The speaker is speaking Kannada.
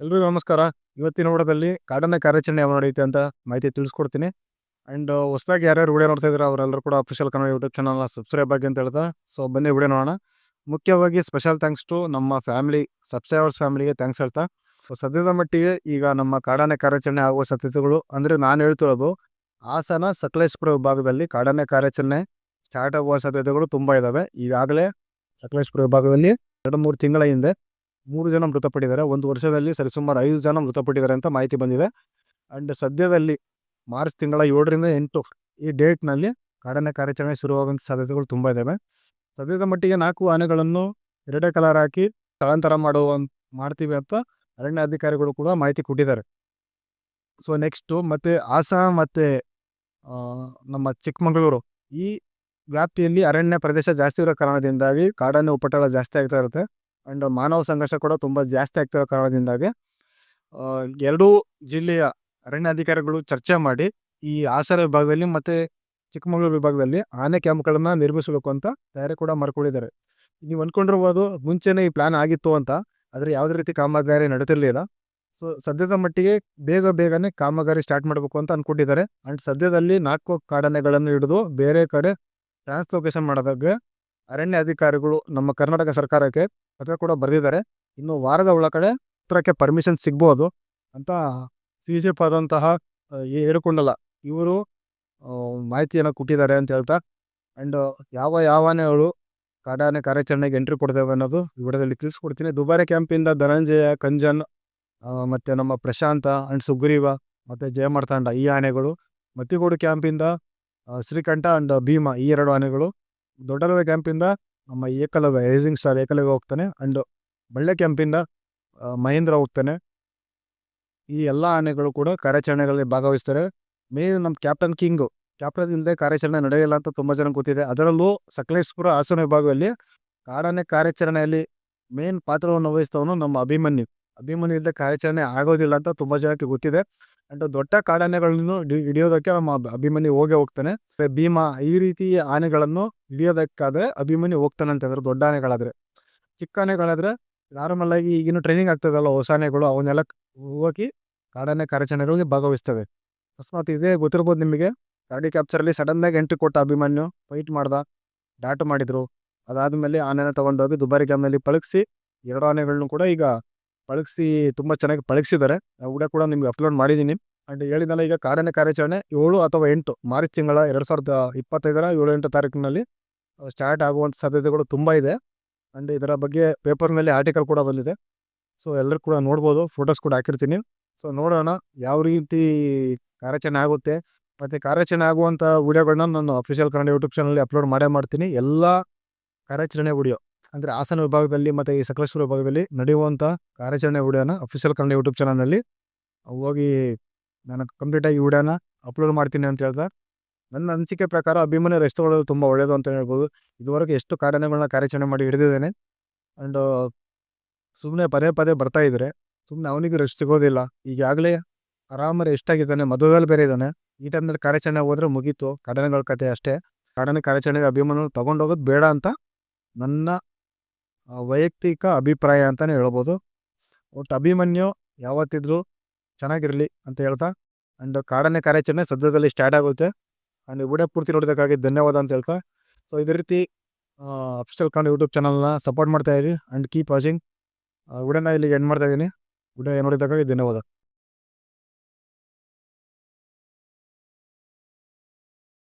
ಎಲ್ರಿಗೂ ನಮಸ್ಕಾರ. ಇವತ್ತಿನ ಓಡದಲ್ಲಿ ಕಾಡನ್ನ ಕಾರ್ಯಾಚರಣೆ ಯಾವ ನಡೆಯುತ್ತೆ ಅಂತ ಮಾಹಿತಿ ತಿಳಿಸ್ಕೊಡ್ತೀನಿ. ಆ್ಯಂಡ್ ಹೊಸದಾಗಿ ಯಾರ್ಯಾರು ವಿಡಿಯೋ ನೋಡ್ತಾ ಇದ್ದಾರೆ ಅವರೆಲ್ಲರೂ ಕೂಡ ಅಫಿಷಿಯಲ್ ಕನ್ನಡ ಯೂಟ್ಯೂಬ್ ಚಾನಲ್ನ ಸಬ್ಸ್ಕ್ರೈಬ್ ಆಗಿ ಅಂತ ಹೇಳ್ತಾ. ಸೊ, ಬನ್ನಿ ವಿಡಿಯೋ ನೋಡೋಣ. ಮುಖ್ಯವಾಗಿ ಸ್ಪೆಷಲ್ ಥ್ಯಾಂಕ್ಸ್ ಟು ನಮ್ಮ ಫ್ಯಾಮಿಲಿ, ಸಬ್ಸ್ಕ್ರೈಬರ್ಸ್ ಫ್ಯಾಮಿಲಿಗೆ ಥ್ಯಾಂಕ್ಸ್ ಹೇಳ್ತಾ. ಸೊ, ಸದ್ಯದ ಮಟ್ಟಿಗೆ ಈಗ ನಮ್ಮ ಕಾಡಾನೆ ಕಾರ್ಯಾಚರಣೆ ಆಗುವ ಸಾಧ್ಯತೆಗಳು ಅಂದರೆ ನಾನು ಹೇಳ್ತಿರೋದು ಹಾಸನ ಸಕಲೇಶ್ಪುರ ವಿಭಾಗದಲ್ಲಿ ಕಾಡಾನೆ ಕಾರ್ಯಾಚರಣೆ ಸ್ಟಾರ್ಟ್ ಆಗುವ ಸಾಧ್ಯತೆಗಳು ತುಂಬ ಇದ್ದಾವೆ ಈಗಾಗಲೇ ಸಕಲೇಶ್ಪುರ ವಿಭಾಗದಲ್ಲಿ ಎರಡು ಮೂರು ತಿಂಗಳ ಹಿಂದೆ ಮೂರು ಜನ ಮೃತಪಟ್ಟಿದ್ದಾರೆ. ಒಂದು ವರ್ಷದಲ್ಲಿ ಸರಿಸುಮಾರು ಐದು ಜನ ಮೃತಪಟ್ಟಿದ್ದಾರೆ ಅಂತ ಮಾಹಿತಿ ಬಂದಿದೆ. ಆ್ಯಂಡ್ ಸದ್ಯದಲ್ಲಿ ಮಾರ್ಚ್ ತಿಂಗಳ ಏಳರಿಂದ ಎಂಟು ಈ ಡೇಟ್ನಲ್ಲಿ ಕಾಡನೆ ಕಾರ್ಯಾಚರಣೆ ಶುರುವಾಗುವಂಥ ಸಾಧ್ಯತೆಗಳು ತುಂಬ ಇದ್ದಾವೆ ಸದ್ಯದ ಮಟ್ಟಿಗೆ ನಾಲ್ಕು ಆನೆಗಳನ್ನು ಎರಡೇ ಕಲರ್ ಹಾಕಿ ಸ್ಥಳಾಂತರ ಮಾಡುವ ಮಾಡ್ತೀವಿ ಅಂತ ಅರಣ್ಯ ಅಧಿಕಾರಿಗಳು ಕೂಡ ಮಾಹಿತಿ ಕೊಟ್ಟಿದ್ದಾರೆ. ಸೊ, ನೆಕ್ಸ್ಟು ಮತ್ತು ಹಾಸನ ಮತ್ತು ನಮ್ಮ ಚಿಕ್ಕಮಗಳೂರು ಈ ವ್ಯಾಪ್ತಿಯಲ್ಲಿ ಅರಣ್ಯ ಪ್ರದೇಶ ಜಾಸ್ತಿ ಇರೋ ಕಾರಣದಿಂದಾಗಿ ಕಾಡಾನೆ ಉಪಟಳ ಜಾಸ್ತಿ ಆಗ್ತಾ ಇರುತ್ತೆ. ಆ್ಯಂಡ್ ಮಾನವ ಸಂಘರ್ಷ ಕೂಡ ತುಂಬ ಜಾಸ್ತಿ ಆಗ್ತಿರೋ ಕಾರಣದಿಂದಾಗಿ ಎರಡೂ ಜಿಲ್ಲೆಯ ಅರಣ್ಯ ಅಧಿಕಾರಿಗಳು ಚರ್ಚೆ ಮಾಡಿ ಈ ಹಾಸನ ವಿಭಾಗದಲ್ಲಿ ಮತ್ತು ಚಿಕ್ಕಮಗಳೂರು ವಿಭಾಗದಲ್ಲಿ ಆನೆ ಕ್ಯಾಂಪ್ಗಳನ್ನು ನಿರ್ಮಿಸಬೇಕು ಅಂತ ತಯಾರಿ ಕೂಡ ಮಾಡ್ಕೊಂಡಿದ್ದಾರೆ. ನೀವು ಅಂದ್ಕೊಂಡಿರ್ಬೋದು ಮುಂಚೆನೇ ಈ ಪ್ಲಾನ್ ಆಗಿತ್ತು ಅಂತ, ಆದರೆ ಯಾವುದೇ ರೀತಿ ಕಾಮಗಾರಿ ನಡೆದಿರಲಿಲ್ಲ ಸೊ, ಸದ್ಯದ ಮಟ್ಟಿಗೆ ಬೇಗ ಬೇಗನೆ ಕಾಮಗಾರಿ ಸ್ಟಾರ್ಟ್ ಮಾಡಬೇಕು ಅಂತ ಅಂದ್ಕೊಂಡಿದ್ದಾರೆ ಆ್ಯಂಡ್ ಸದ್ಯದಲ್ಲಿ ನಾಲ್ಕು ಕಾಡಾನೆಗಳನ್ನು ಹಿಡಿದು ಬೇರೆ ಕಡೆ ಟ್ರಾನ್ಸ್ಲೊಕೇಶನ್ ಮಾಡಿದಾಗ ಅರಣ್ಯ ಅಧಿಕಾರಿಗಳು ನಮ್ಮ ಕರ್ನಾಟಕ ಸರ್ಕಾರಕ್ಕೆ ಪತ್ರ ಕೂಡ ಬರೆದಿದ್ದಾರೆ. ಇನ್ನು ವಾರದ ಒಳಗಡೆ ಉತ್ತರಕ್ಕೆ ಪರ್ಮಿಷನ್ ಸಿಗ್ಬೋದು ಅಂತ ಸಿ ಸಿ ಆದಂತಹ ಹೇಳಿಕೊಂಡಲ್ಲ. ಇವರು ಮಾಹಿತಿಯನ್ನು ಕೊಟ್ಟಿದ್ದಾರೆ ಅಂತ ಹೇಳ್ತಾ. ಆ್ಯಂಡ್ ಯಾವ ಯಾವ ಆನೆಗಳು ಕಾಡಾನೆ ಕಾರ್ಯಾಚರಣೆಗೆ ಎಂಟ್ರಿ ಕೊಡ್ತೇವೆ ಅನ್ನೋದು ವಿಡಿಯೋದಲ್ಲಿ ತಿಳಿಸ್ಕೊಡ್ತೀನಿ. ದುಬಾರೆ ಕ್ಯಾಂಪಿಂದ ಧನಂಜಯ, ಕಂಜನ್ ಮತ್ತು ನಮ್ಮ ಪ್ರಶಾಂತ ಆ್ಯಂಡ್ ಸುಗ್ರೀವ, ಮತ್ತು ಜಯಮಾರ್ತಾಂಡ ಈ ಆನೆಗಳು, ಮತ್ತಿಗೋಡು ಕ್ಯಾಂಪಿಂದ ಶ್ರೀಕಂಠ ಆ್ಯಂಡ್ ಭೀಮ ಈ ಎರಡು ಆನೆಗಳು, ದೊಡ್ಡಲವೆ ಕ್ಯಾಂಪಿಂದ ನಮ್ಮ ಏಕಲವ್ಯ ರೈಸಿಂಗ್ ಸ್ಟಾರ್ ಏಕಲವ್ಯ ಹೋಗ್ತಾನೆ ಆ್ಯಂಡ್ ಬಳ್ಳೆ ಕೆಂಪಿಂದ ಮಹೇಂದ್ರ ಹೋಗ್ತಾನೆ. ಈ ಎಲ್ಲ ಆನೆಗಳು ಕೂಡ ಕಾರ್ಯಾಚರಣೆಗಳಲ್ಲಿ ಭಾಗವಹಿಸ್ತಾರೆ. ಮೇನ್ ನಮ್ಮ ಕ್ಯಾಪ್ಟನ್ ಕಿಂಗು ಕ್ಯಾಪ್ಟನ್ ಇಲ್ಲದೆ ಕಾರ್ಯಾಚರಣೆ ನಡೆಯಲ್ಲ ಅಂತ ತುಂಬ ಜನ ಗೊತ್ತಿದೆ. ಅದರಲ್ಲೂ ಸಕಲೇಶ್ಪುರ ಹಾಸನ ವಿಭಾಗದಲ್ಲಿ ಕಾಡಾನೆ ಕಾರ್ಯಾಚರಣೆಯಲ್ಲಿ ಮೇನ್ ಪಾತ್ರವನ್ನು ವಹಿಸ್ತವನು ನಮ್ಮ ಅಭಿಮನ್ಯು. ಅಭಿಮನ್ಯು ಇಲ್ಲದೆ ಕಾರ್ಯಾಚರಣೆ ಆಗೋದಿಲ್ಲ ಅಂತ ತುಂಬ ಜನಕ್ಕೆ ಗೊತ್ತಿದೆ. ಆ್ಯಂಡ್ ದೊಡ್ಡ ಕಾಡಾನೆಗಳನ್ನು ಹಿಡಿಯೋದಕ್ಕೆ ಅಭಿಮನ್ಯು ಹೋಗೇ ಹೋಗ್ತಾನೆ. ಭೀಮಾ ಈ ರೀತಿ ಆನೆಗಳನ್ನು ಹಿಡಿಯೋದಕ್ಕಾದ್ರೆ ಅಭಿಮನ್ಯು ಹೋಗ್ತಾನೆ ಅಂತಂದ್ರೆ ದೊಡ್ಡ ಆನೆಗಳಾದ್ರೆ. ಚಿಕ್ಕ ಆನೆಗಳಾದ್ರೆ ನಾರ್ಮಲ್ ಆಗಿ ಈಗಿನ ಟ್ರೈನಿಂಗ್ ಆಗ್ತದಲ್ಲ ಹೊಸ ಆನೆಗಳು, ಅವನ್ನೆಲ್ಲ ಹೋಗಿ ಕಾಡಾನೆ ಕಾರ್ಯಾಚರಣೆಗಳಿಗೆ ಭಾಗವಹಿಸ್ತವೆ. ಅಕಸ್ಮಾತ್ ಇದೇ ಗೊತ್ತಿರ್ಬೋದು ನಿಮಗೆ? ಗಾಡಿ ಕ್ಯಾಪ್ಚರಲ್ಲಿ ಸಡನ್ನಾಗಿ ಎಂಟ್ರಿ ಕೊಟ್ಟ ಅಭಿಮನ್ಯು ಫೈಟ್ ಮಾಡ್ದ ಡಾಟ್ ಮಾಡಿದ್ರು. ಅದಾದಮೇಲೆ ಆನೆನ ತಗೊಂಡೋಗಿ ದುಬಾರಿ ಕ್ಯಾಮ್ನಲ್ಲಿ ಪಳಗಿಸಿ, ಎರಡು ಆನೆಗಳನ್ನು ಕೂಡ ಈಗ ಪಳಗಿಸಿ, ತುಂಬ ಚೆನ್ನಾಗಿ ಪಳಗಿಸಿದ್ದಾರೆ. ವಿಡಿಯೋ ಕೂಡ ನಿಮ್ಗೆ ಅಪ್ಲೋಡ್ ಮಾಡಿದ್ದೀನಿ ಆ್ಯಂಡ್ ಹೇಳಿದಲ್ಲ ಈಗ ಕಾರ್ಯನ ಕಾರ್ಯಾಚರಣೆ ಏಳು ಅಥವಾ ಎಂಟು ಮಾರ್ಚ್ ತಿಂಗಳ ಎರಡು ಸಾವಿರದ ಇಪ್ಪತ್ತೈದರ ಏಳು ಎಂಟು ತಾರೀಕಿನಲ್ಲಿ ಸ್ಟಾರ್ಟ್ ಆಗುವಂಥ ಸಾಧ್ಯತೆಗಳು ತುಂಬ ಇದೆ. ಆ್ಯಂಡ್ ಇದರ ಬಗ್ಗೆ ಪೇಪರ್ನಲ್ಲಿ ಆರ್ಟಿಕಲ್ ಕೂಡ ಬಂದಿದೆ. ಸೊ ಎಲ್ಲರೂ ಕೂಡ ನೋಡ್ಬೋದು ಫೋಟೋಸ್ ಕೂಡ ಹಾಕಿರ್ತೀನಿ. ಸೊ ನೋಡೋಣ ಯಾವ ರೀತಿ ಕಾರ್ಯಾಚರಣೆ ಆಗುತ್ತೆ. ಮತ್ತು ಕಾರ್ಯಾಚರಣೆ ಆಗುವಂಥ ವಿಡಿಯೋಗಳನ್ನ ನಾನು ಅಫಿಷಿಯಲ್ ಕನ್ನಡ ಯೂಟ್ಯೂಬ್ ಚಾನಲ್ಲಿ ಅಪ್ಲೋಡ್ ಮಾಡೇ ಮಾಡ್ತೀನಿ. ಎಲ್ಲ ಕಾರ್ಯಾಚರಣೆ ವಿಡಿಯೋ. ಅಂದರೆ ಹಾಸನ ವಿಭಾಗದಲ್ಲಿ ಮತ್ತು ಈ ಸಕಲೇಶ್ವರ ವಿಭಾಗದಲ್ಲಿ ನಡೆಯುವಂಥ ಕಾರ್ಯಾಚರಣೆ ವಿಡಿಯೋನ ಅಫಿಷಿಯಲ್ ಕನ್ನಡ ಯೂಟ್ಯೂಬ್ ಚಾನಲ್ನಲ್ಲಿ ಹೋಗಿ ನಾನು ಕಂಪ್ಲೀಟಾಗಿ ವಿಡಿಯೋನ ಅಪ್ಲೋಡ್ ಮಾಡ್ತೀನಿ ಅಂತ ಹೇಳ್ತಾ ನನ್ನ ಅನಿಸಿಕೆ ಪ್ರಕಾರ ಅಭಿಮಾನಿ ರೆಸ್ಟ್ ತಗೊಳ್ಳೋದು ತುಂಬ ಒಳ್ಳೆಯದು ಅಂತ ಹೇಳ್ಬೋದು. ಇದುವರೆಗೆ ಎಷ್ಟು ಕಾರ್ಯಗಳನ್ನ ಕಾರ್ಯಾಚರಣೆ ಮಾಡಿ ಹಿಡಿದಿದ್ದೇನೆ. ಆ್ಯಂಡ್ ಸುಮ್ಮನೆ ಪದೇ ಪದೇ ಬರ್ತಾ ಇದ್ರೆ ಸುಮ್ಮನೆ ಅವನಿಗೆ ರೆಸ್ಟ್ ಸಿಗೋದಿಲ್ಲ. ಈಗಾಗಲೇ ಆರಾಮರೆ ಎಷ್ಟಾಗಿದ್ದಾನೆ ಮದುವೆಯಲ್ಲಿ ಬೇರೆ ಇದ್ದಾನೆ. ಈ ಟೈಮ್ನಲ್ಲಿ ಕಾರ್ಯಾಚರಣೆ ಹೋದ್ರೆ ಮುಗೀತು. ಕಾಡಾನೆಗಳ ಕತೆ ಅಷ್ಟೇ. ಕಡನೆ ಕಾರ್ಯಾಚರಣೆಗೆ ಅಭಿಮಾನ ತಗೊಂಡೋಗೋದು ಬೇಡ ಅಂತ ನನ್ನ ವೈಯಕ್ತಿಕ ಅಭಿಪ್ರಾಯ ಅಂತಲೇ ಹೇಳ್ಬೋದು. ಒಟ್ಟು ಅಭಿಮನ್ಯು ಯಾವತ್ತಿದ್ರೂ ಚೆನ್ನಾಗಿರಲಿ ಅಂತ ಹೇಳ್ತಾ ಆ್ಯಂಡ್ ಕಾಡನೇ ಕಾರ್ಯಾಚರಣೆ ಸದ್ಯದಲ್ಲಿ ಸ್ಟಾರ್ಟ್ ಆಗುತ್ತೆ. ಆ್ಯಂಡ್ ವಿಡಿಯೋ ಪೂರ್ತಿ ನೋಡೋದಕ್ಕಾಗಿ ಧನ್ಯವಾದ ಅಂತ ಹೇಳ್ತಾ. ಸೊ ಇದೇ ರೀತಿ ಅಫಿಷಿಯಲ್ ಖಾನ್ ಯೂಟ್ಯೂಬ್ ಚಾನಲ್ನ ಸಪೋರ್ಟ್ ಮಾಡ್ತಾ ಇರಿ ಆ್ಯಂಡ್ ಕೀಪ್ ವಾಚಿಂಗ್ ವಿಡಿಯೋನ ಇಲ್ಲಿಗೆ ಎಂಡ್ ಮಾಡ್ತಾ ಇದ್ದೀನಿ. ವಿಡಿಯೋ ನೋಡಿದ್ದಕ್ಕಾಗಿ ಧನ್ಯವಾದ.